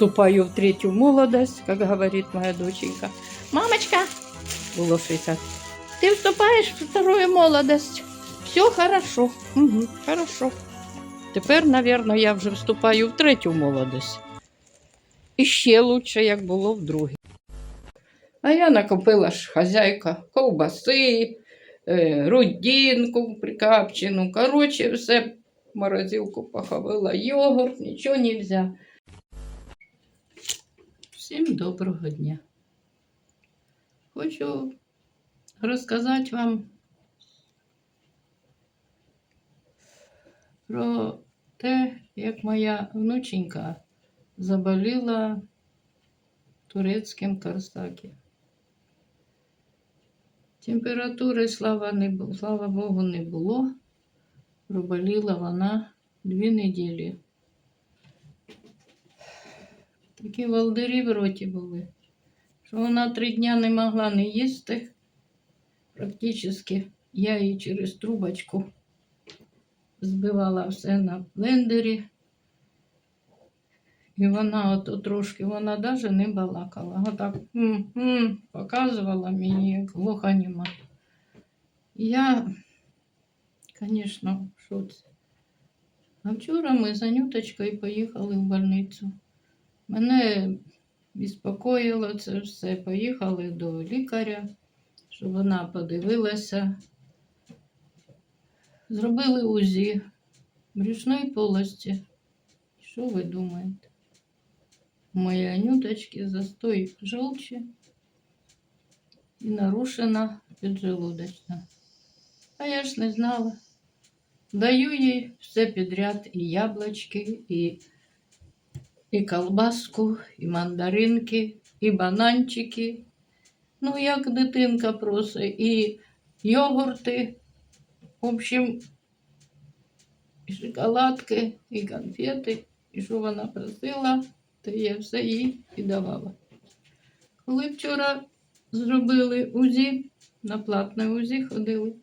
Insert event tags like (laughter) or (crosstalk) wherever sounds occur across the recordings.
вступаю в третью молодость, как говорит моя доченька. Мамочка, было 60, ты вступаешь в вторую молодость. Все хорошо. Угу, хорошо. Тепер, напевно, я вже вступаю в третю молодость. І ще лучше, як було в другій. А я накопила ж хазяйка ковбаси, е, рудінку прикапчену. Коротше, все морозилку поховала. Йогурт, нічого не взяла. Всім доброго дня. Хочу розказати вам про те, як моя внученька заболіла турецьким корсакі. Температури, слава, не, слава Богу, не було. Проболіла вона дві неділі. Такі волдирі в роті були, що вона три дня не могла не їсти. Практично я її через трубочку збивала все на блендері. І вона от трошки, вона навіть не балакала. Отак м -м, показувала мені, як глуханіма. Я, звісно, в шоці. А вчора ми з Анюточкою поїхали в больницю. Мене безпокоїло це все. Поїхали до лікаря, щоб вона подивилася. Зробили УЗІ брюшної полості. Що ви думаєте? У моєї Анюточки застой желчі і нарушена піджелудочна. А я ж не знала. Даю їй все підряд, і яблочки, і, і колбаску, і мандаринки, і бананчики. Ну, як дитинка просить, і йогурти. В общем, і шоколадки, і конфети, і що вона просила, то я все їй і давала. Коли вчора зробили УЗІ, на платне УЗІ ходили,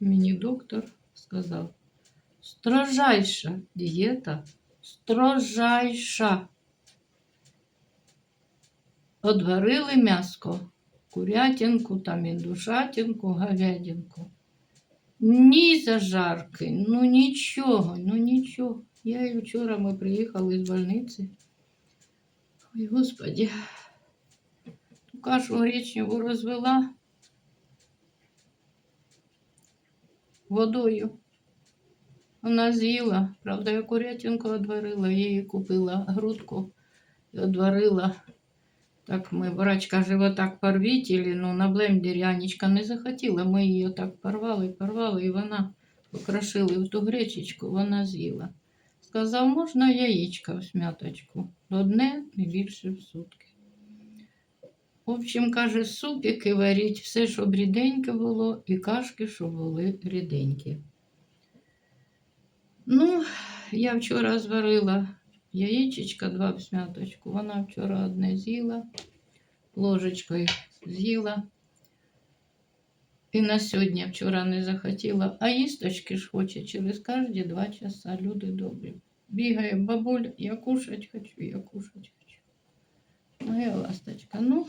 мені доктор сказав, строжайша дієта, строжайша. Одварили м'яско, курятинку, там індушатинку, говядинку. Ні зажарки, ну нічого, ну нічого. Я і вчора ми приїхали з больниці. Ой, Господи, ту кашу гречневу розвела водою. Вона з'їла, правда, я курятинку одварила, їй купила грудку і одварила. Так ми, врач каже, ви так порвіть, ну, на блендері Анічка не захотіла. Ми її так порвали, порвали, і вона покрошили в ту гречечку, вона з'їла. Сказав, можна яєчка в смяточку. Одне, не більше в сутки. В общем, каже, супики варіть, все, щоб ріденьке було, і кашки, щоб були ріденькі. Ну, я вчора зварила яєчечка два в смяточку. Вона вчора одне з'їла, ложечкою з'їла. І на сьогодні вчора не захотіла, а їсточки ж хоче через кожні два часа. Люди добрі. Бігає бабуль, я кушать хочу, я кушать хочу. Моя ласточка. Ну,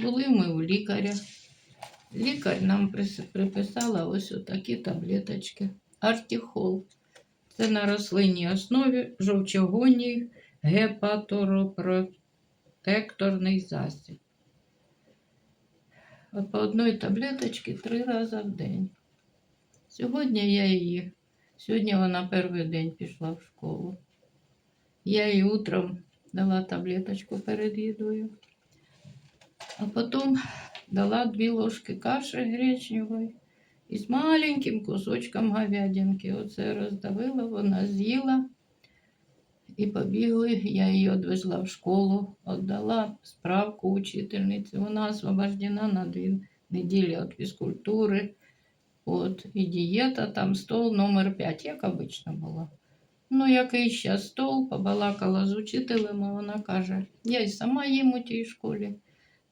були ми у лікаря. Лікар нам приписала ось такі таблеточки. Артихол. Це на рослинній основі жовчогонний гепаторопротекторний засіб. От по одній таблеточці три рази в день. Сьогодні я її, сьогодні вона перший день пішла в школу. Я їй утром дала таблеточку перед їдою, а потім дала дві ложки каші гречневої і з маленьким кусочком говядинки. Оце роздавила, вона з'їла і побігли. Я її відвезла в школу, віддала справку учительниці. Вона освобождена на дві неділі від фізкультури. От, і дієта, там стол номер 5, як обично було. Ну, який ще стол, побалакала з учителем, а вона каже, я й сама їм у тій школі.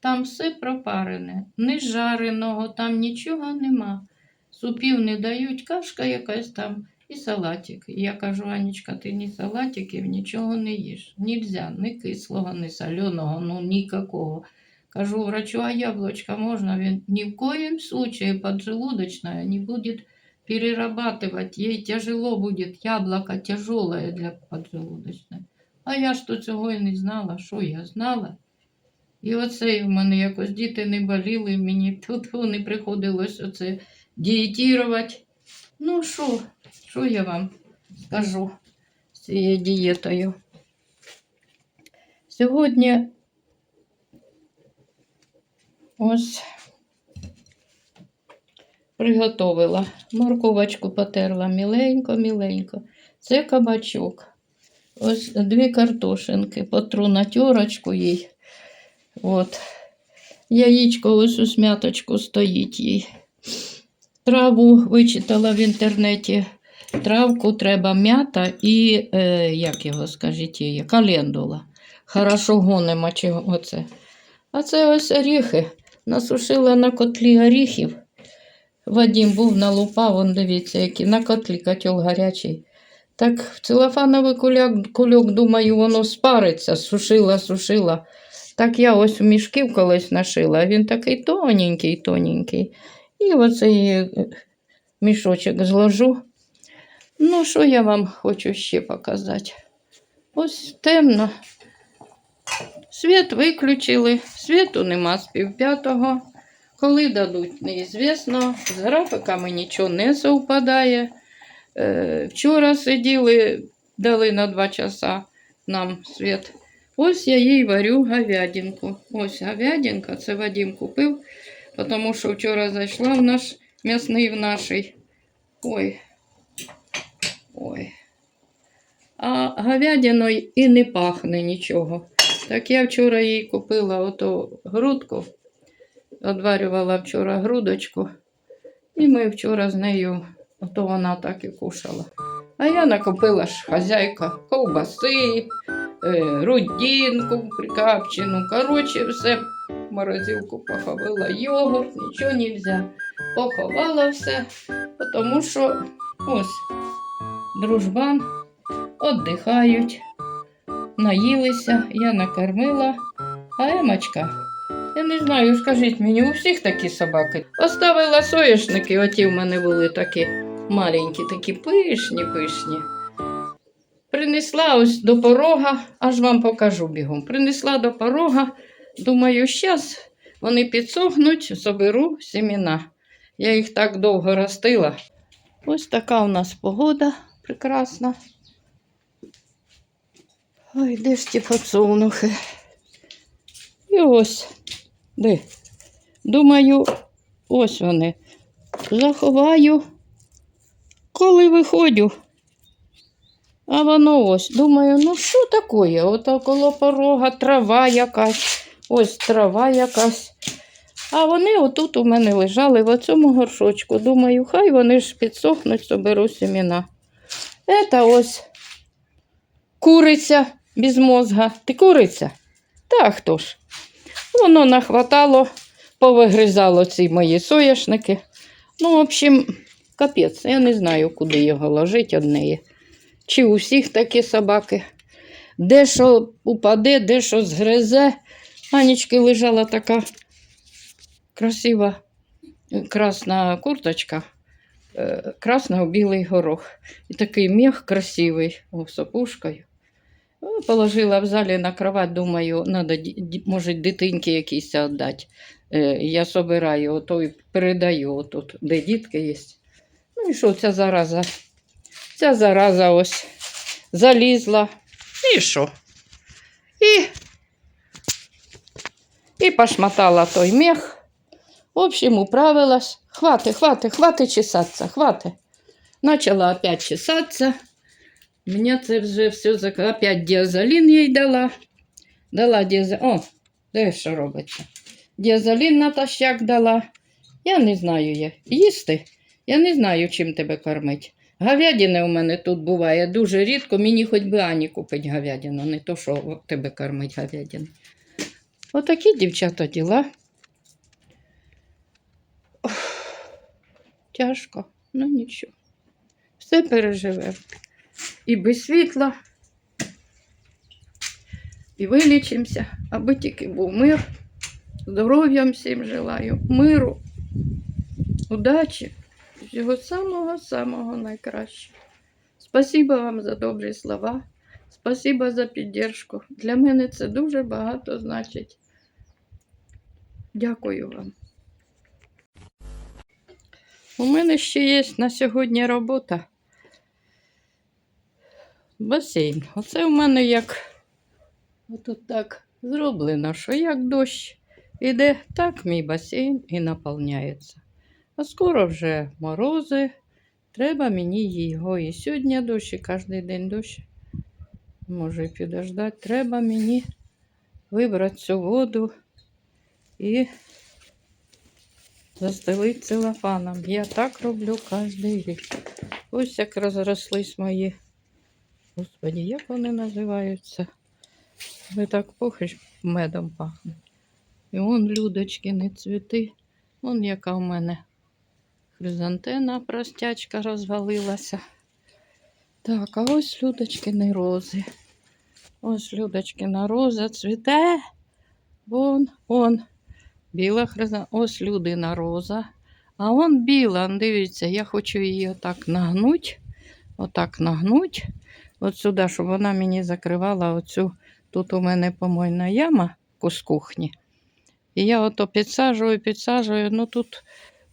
Там все пропарене, не жареного, там нічого нема. Супів не дають, кашка якась там і салатик. І я кажу, Анічка, ти ні салатиків, нічого не їш. Нельзя, ні кислого, ні соленого, ну нікакого. Кажу врачу, а яблочко можно? Він ни в коем случае поджелудочная не будет перерабатывать. Ей тяжело будет, яблоко тяжелое для поджелудочної. А я ж то цього і не знала. Що я знала? І оце в мене якось діти не боліли, мені (laughs) тут не приходилось оце дієтірувати. Ну що, що я вам скажу з цією дієтою? Сьогодні ось приготовила. Морковочку потерла міленько-міленько. Це кабачок. Ось дві картошинки. Потру на тьорочку їй. От. Яєчко ось у смяточку стоїть їй. Траву вичитала в інтернеті. Травку треба м'ята і, е, як його скажіть, її, календула. Хорошо гонимо чого оце. А це ось оріхи. Насушила на котлі оріхів. Вадім був налупав, он дивіться, які на котлі котел гарячий. Так в целофановий куляк, кульок, думаю, воно спариться, сушила, сушила. Так я ось в мішків колись нашила, а він такий тоненький, тоненький. І оцей е, мішочок зложу. Ну, що я вам хочу ще показати? Ось темно. Світ виключили, світу нема з півп'ятого. Коли дадуть, неізвісно. З графіками нічого не совпадає. Е, вчора сиділи, дали на два часа нам світ. Ось я їй варю говядинку. Ось говядинка, це Вадим купив, тому що вчора зайшла в наш м'ясний в нашій. Ой. Ой. А говядиною і не пахне нічого. Так я вчора їй купила ото грудку, одварювала вчора грудочку, і ми вчора з нею, ото вона так і кушала. А я накупила ж хазяйка ковбаси, е, прикапчену. Коротше, все в морозилку поховала йогурт, нічого не можна. Поховала все, тому що ось дружбан віддихають наїлися, я накормила. А Емочка, я не знаю, скажіть мені, у всіх такі собаки. Оставила соєшники, оті в мене були такі маленькі, такі пишні, пишні. Принесла ось до порога, аж вам покажу бігом. Принесла до порога, думаю, щас вони підсохнуть, заберу семена. Я їх так довго ростила. Ось така у нас погода прекрасна. Ой, де ж ті подсолнухи? І ось, де? Думаю, ось вони. Заховаю, коли виходжу. А воно ось. Думаю, ну що таке? Ото коло порога трава якась, ось трава якась. А вони отут у мене лежали в цьому горшочку. Думаю, хай вони ж підсохнуть, соберу семена. Це ось куриця без мозга. Ти куриця? Та хто ж? Воно нахватало, повигризало ці мої соняшники. Ну, в общем, капець, я не знаю, куди його ложити однеї. Чи у всіх такі собаки. Де що упаде, де що згризе. Анічки лежала така красива красна курточка, е, красно-білий горох. І такий мех красивий, о, з опушкою. Ну, Положила в залі на кровать, думаю, надо, може, дитинки якісь віддати. Е, Я собираю, ото і передаю отут, де дітки є. Ну і що, ця зараза? Ця зараза ось залізла. І що? І, і пошмотала той мех. В общем, управилась. Хвати, хвати, хвати чесаться, хвати. Начала опять чесаться. Мені це вже все зак... опять діазолін їй дала. Дала діазолін. О, де що робиться? Діазолін натощак дала. Я не знаю я. Їсти. Я не знаю, чим тебе кормить. Говядина у мене тут буває дуже рідко. Мені хоч би Ані купить говядину, не то, що тебе кормить говядина. Отакі дівчата діла. Ох, тяжко, ну нічого. Все переживемо. І без світла, і вилічимося, аби тільки був мир. Здоров'я всім желаю, миру, удачі, всього самого-самого найкращого. Спасибо вам за добрі слова. Спасибо за підтримку. Для мене це дуже багато значить. Дякую вам. У мене ще є на сьогодні робота. Басейн. Оце у мене як отут так зроблено, що як дощ іде, так мій басейн і наповняється. А скоро вже морози. Треба мені його і сьогодні дощ, і кожен день дощ. Може підождати. Треба мені вибрати цю воду і застелити целофаном. Я так роблю кожен рік. Ось як розрослись мої. Господі, як вони називаються? Ви так похиш медом пахнуть. І вон людочки, не цвіти. Вон яка в мене хризантена простячка розвалилася. Так, а ось Людочкини рози. Ось Людочкина роза цвіте. Вон, вон. Біла хриза. Ось людина роза. А он біла, дивіться, я хочу її отак нагнуть. Отак нагнуть. От сюди, щоб вона мені закривала оцю. Тут у мене помойна яма з кухні. І я ото підсаджую, підсаджую. Ну тут,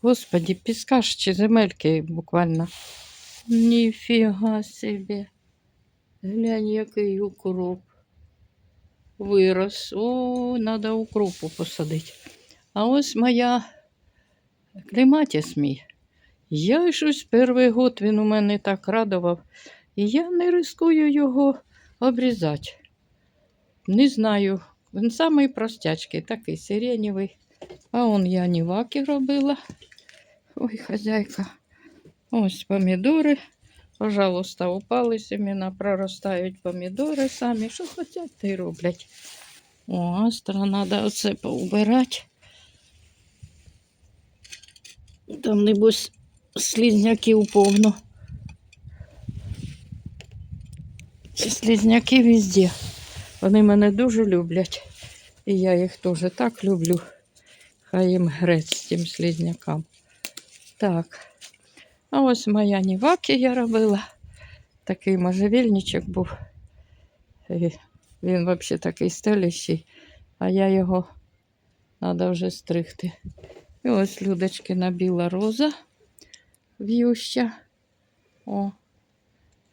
господі, піска ж чи земельки буквально. Ніфіга собі. Глянь, який укроп. Вирос. О, треба укропу посадити. А ось моя клематіс мій. Я щось перший год він у мене так радував. І я не рискую його обрізати. Не знаю. Він самий простячий, такий сиренєвий. А он я ніваки робила. Ой, хазяйка. Ось помідори. Пожалуйста, упали семена, проростають помідори самі. Що хочуть, те й роблять. О, сторона треба оце поубирати. Там, небось, слізняків повно. Ці слізняки везде. Вони мене дуже люблять. І я їх теж так люблю. Хай їм грець з тим слізнякам. Так. А ось моя ніваки я робила. Такий можжевільничок був. І він взагалі такий стелющий, а я його треба вже стригти. І ось Людочкина біла роза в'юща. О,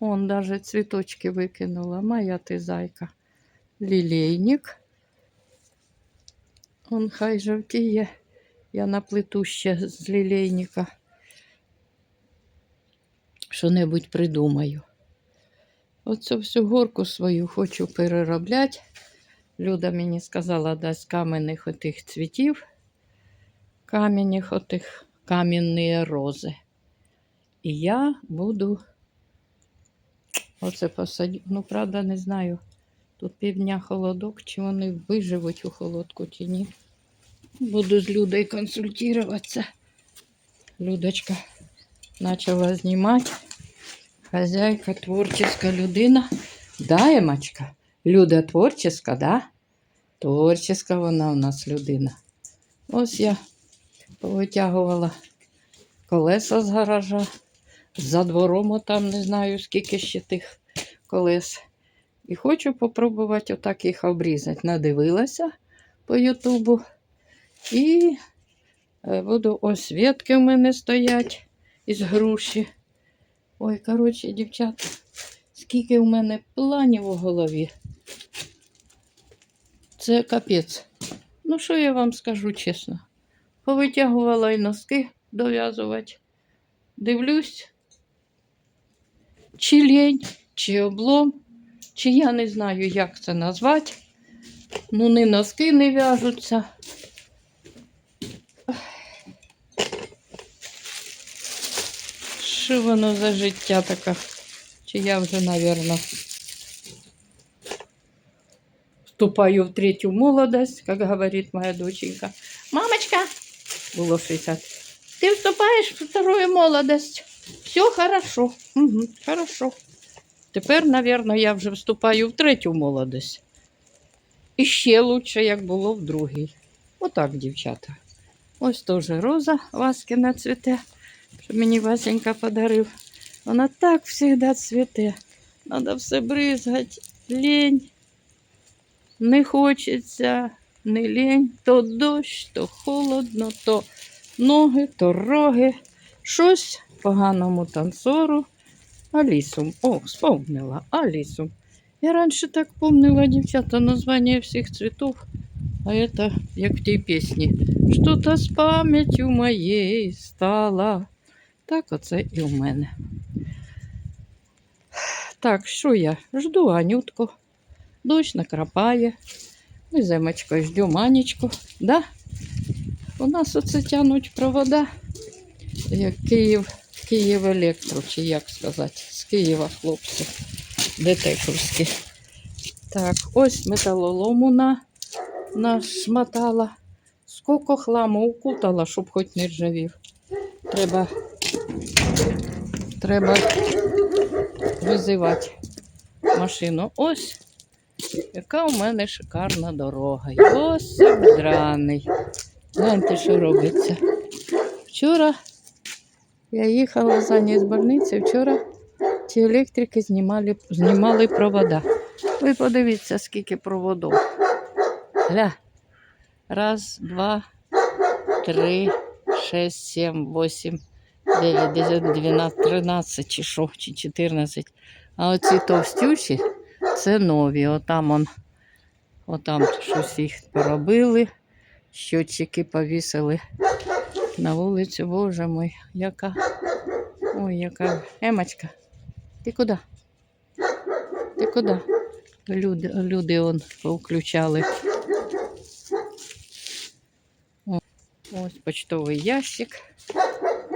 он даже цвіточки викинула. Моя ти зайка. Лілейник. Он хай жовтіє. Я наплету ще з лілейника. Що-небудь придумаю. Оцю всю горку свою хочу переробляти. Люда мені сказала, дасть каменних отих цвітів, кам'яних отих кам'яні рози. І я буду оце посадю. Ну, правда, не знаю. Тут півдня холодок, чи вони виживуть у холодку, чи ні. Буду з Людою консультуватися. Людочка почала знімати. Хозяйка, творческая людина. Да, Емочка? Люда творческа, да? Творческа вона у нас людина. Ось я повитягувала колеса з гаража. За двором там не знаю, скільки ще тих колес. І хочу попробувати отак їх обрізати. Надивилася по Ютубу. І е, буду ось ветки в мене стоять із груші. Ой, коротше, дівчата, скільки в мене планів у голові. Це капець. Ну, що я вам скажу чесно? Повитягувала й носки дов'язувати. Дивлюсь, чи лень, чи облом, чи я не знаю, як це назвати. Ну, не носки не в'яжуться. Що воно за життя таке? Чи я вже, мабуть, вступаю в третю молодость, як говорить моя доченька. Мамочка, було 60 Ты вступаешь в вторую молодость. Все хорошо. Угу, хорошо. Тепер, мабуть, я вже вступаю в третю молодость. І ще лучше, як було в другій. Отак, дівчата. Ось теж роза Васкіна цвіте, що мені Васенька подарив. Вона так завжди цвіте. Надо все бризгати. Лень. Не хочеться, не лень. То дощ, то холодно, то ноги, то роги. Щось поганому танцору. Алісум. О, вспомнила. Алісум. Я раніше так помнила, дівчата, названня всіх цвітов. А это, як в тій пісні. Что-то з пам'яттю моєю стало. Так оце і у мене. Так, що я? Жду Анютку. Дощ накрапає. Ми з Емочкою ждемо Анечку. Да? У нас оце тянуть провода. Як Київ, Київ Електро, чи як сказати, з Києва хлопці. Детековські. Так, ось металолому на, нашмотала. Скільки хламу укутала, щоб хоч не ржавів. Треба, Треба визивати машину. Ось, яка у мене шикарна дорога. Йосип драний. Гляньте, що робиться. Вчора я їхала за нею з больниці, вчора ці електрики знімали знімали провода. Ви подивіться, скільки проводів. Гля. Раз, два, три, шесть, сім, вісім. 12, 13 чи що, чи 14. А оці товстючі це нові. Отам он, отам щось їх поробили, щотчики повісили на вулицю, боже мой, яка. Ой, яка емочка. Ти куди? Ти куди? Люди люди он повключали. Ось почтовий ящик.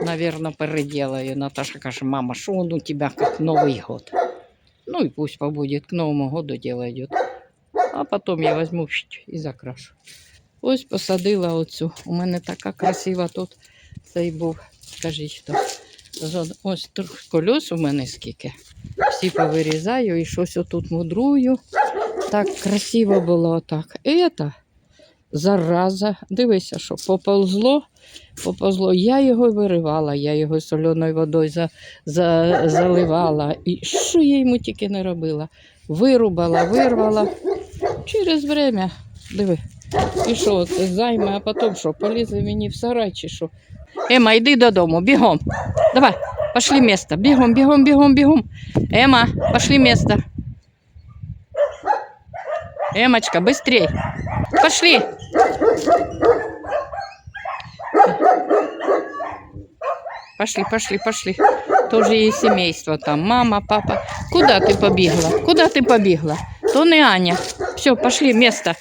Наверное, переделаю. Наташа каже, мама, что он у тебя как Новый год? Ну и пусть побудет, к Новому году дело идет. А потом я возьму і закрашу. Ось посадила оцю. У мене така красива тут цей був. Скажіть хто. Ось колес у мене скільки. Всі повирізаю і щось отут мудрую. Так красиво було так. І зараза, дивися, що поползло, поползло. Я його виривала, я його соленою водою за, за, заливала. І що я йому тільки не робила? Вирубала, вирвала. Через время, диви. І що, займе, а потім що, полізе мені в сарай чи що? Ема, йди додому, бігом. Давай, пошли місто. Бігом, бігом, бігом, бігом. Ема, пошли місто. Эмочка, быстрей. Пошли. Пошли, пошли, пошли. Тоже є семейство там. Мама, папа. Куда ти побігла? Куда ти побігла? То не Аня. Все, пошли, место.